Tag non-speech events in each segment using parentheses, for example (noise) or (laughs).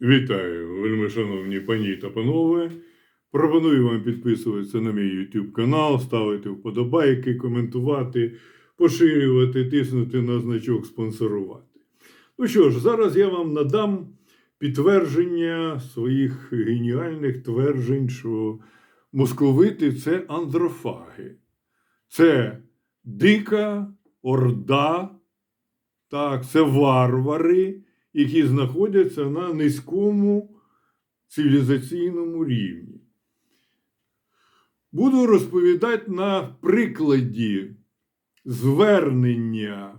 Вітаю, вельми шановні пані та панове. Пропоную вам підписуватися на мій YouTube канал, ставити вподобайки, коментувати, поширювати, тиснути на значок спонсорувати. Ну що ж, зараз я вам надам підтвердження своїх геніальних тверджень, що московити це андрофаги. Це дика орда, так, це варвари, які знаходяться на низькому цивілізаційному рівні. Буду розповідати на прикладі звернення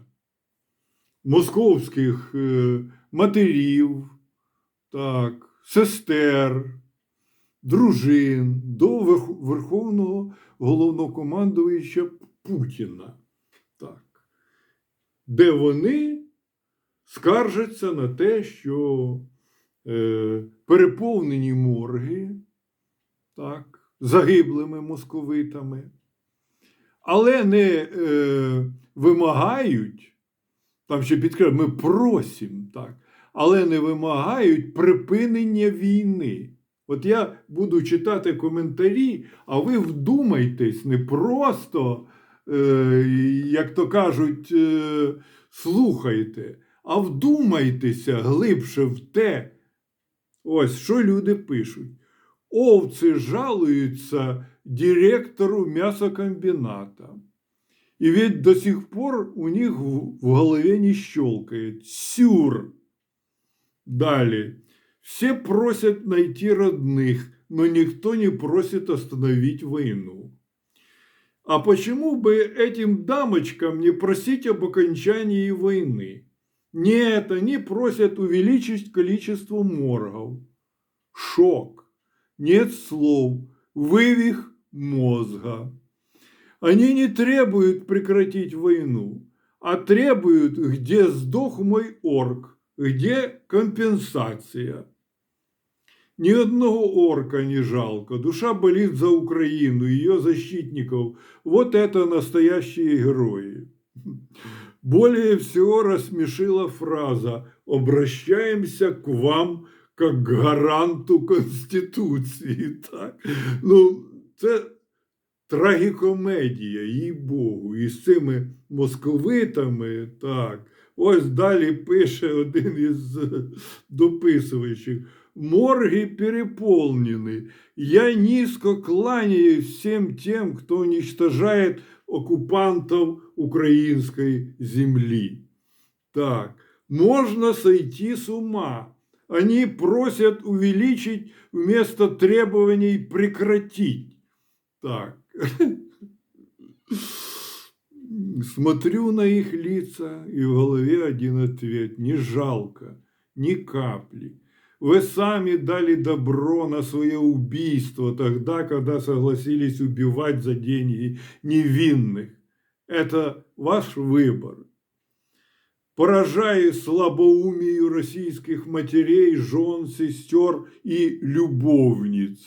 московських е, матерів, так, сестер, дружин до Верховного головнокомандуюча Путіна. Так. Де вони скаржаться на те, що е, переповнені морги так, загиблими московитами, але не е, вимагають, там ще підкреслюю, ми просимо, так, але не вимагають припинення війни. От я буду читати коментарі, а ви вдумайтесь, не просто, е, як то кажуть, е, слухайте, а вдумайтеся глибше в те, ось що люди пишуть. Овці жалуються директору м'ясокомбіната. И ведь до сих пор у них в голове не щелкает. Сюр. Далее. Все просят найти родных, но никто не просит остановить войну. А почему бы этим дамочкам не просить об окончании войны? Нет, они просят увеличить количество моргов. Шок. Нет слов. Вывих мозга. Они не требуют прекратить войну, а требуют, где сдох мой орк, где компенсация. Ни одного орка не жалко. Душа болит за Украину, ее защитников. Вот это настоящие герои. Более всего рассмешила фраза «Обращаемся к вам как к гаранту Конституції». (laughs) Так? Ну, це трагікомедія, їй Богу. І з цими московитами, так. Ось далі пише один із дописувачів. Морги переполнены. Я низко кланяюсь всем тем, кто уничтожает оккупантов украинской земли. Так, можно сойти с ума. Они просят увеличить вместо требований прекратить. Так. Смотрю на их лица, и в голове один ответ. Не жалко, ни капли. Вы сами дали добро на свое убийство тогда, когда согласились убивать за деньги невинных. Это ваш выбор. Поражаю слабоумию российских матерей, жен, сестер и любовниц.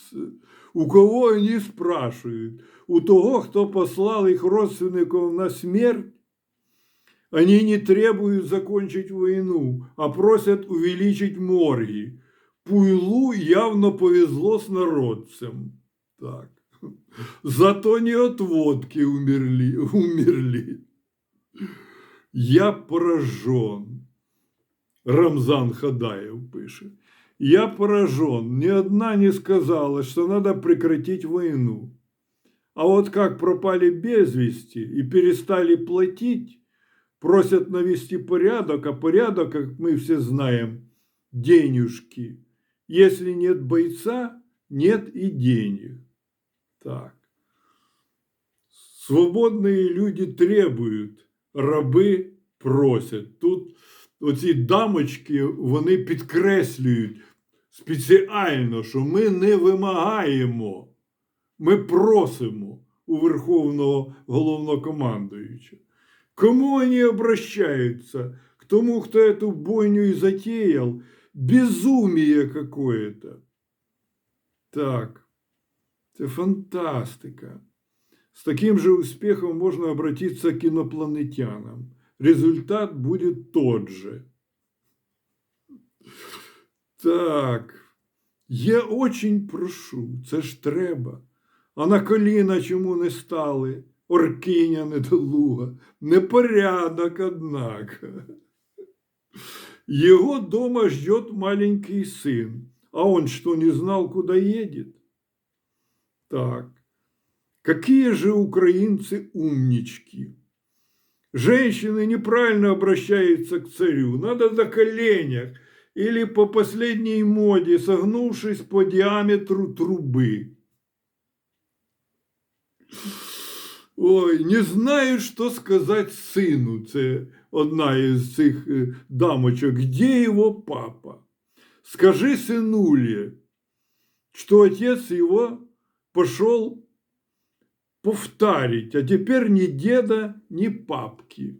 У кого они спрашивают? У того, кто послал их родственников на смерть? Они не требуют закончить войну, а просят увеличить морги. Пуйлу явно повезло с народцем. Так. Зато не от водки умерли. умерли. Я поражен. Рамзан Хадаев пишет. Я поражен. Ни одна не сказала, что надо прекратить войну. А вот как пропали без вести и перестали платить, просят навести порядок, а порядок, как мы все знаем, денежки. Если нет бойца, нет и денег. Так. Свободные люди требують, раби просять. Тут оці дамочки вони підкреслюють спеціально, що ми не вимагаємо, ми просимо у Верховного головнокомандуючого. Кому они обращаются? К тому, кто эту бойню и затеял? Безумие какое-то. Так, это фантастика. С таким же успехом можно обратиться к инопланетянам. Результат будет тот же. Так, я очень прошу, це ж треба. А на коліна чому не стали? Оркиня недолуга. Непорядок, однако. Его дома ждет маленький сын. А он что, не знал, куда едет? Так. Какие же украинцы умнички. Женщины неправильно обращаются к царю. Надо на коленях или по последней моде, согнувшись по диаметру трубы. Ой, не знаю, що сказати сину. Це одна із цих е, дамочок. Где его папа? Скажи сынуле, что отец его пошел повторить, а теперь ни деда, ни папки.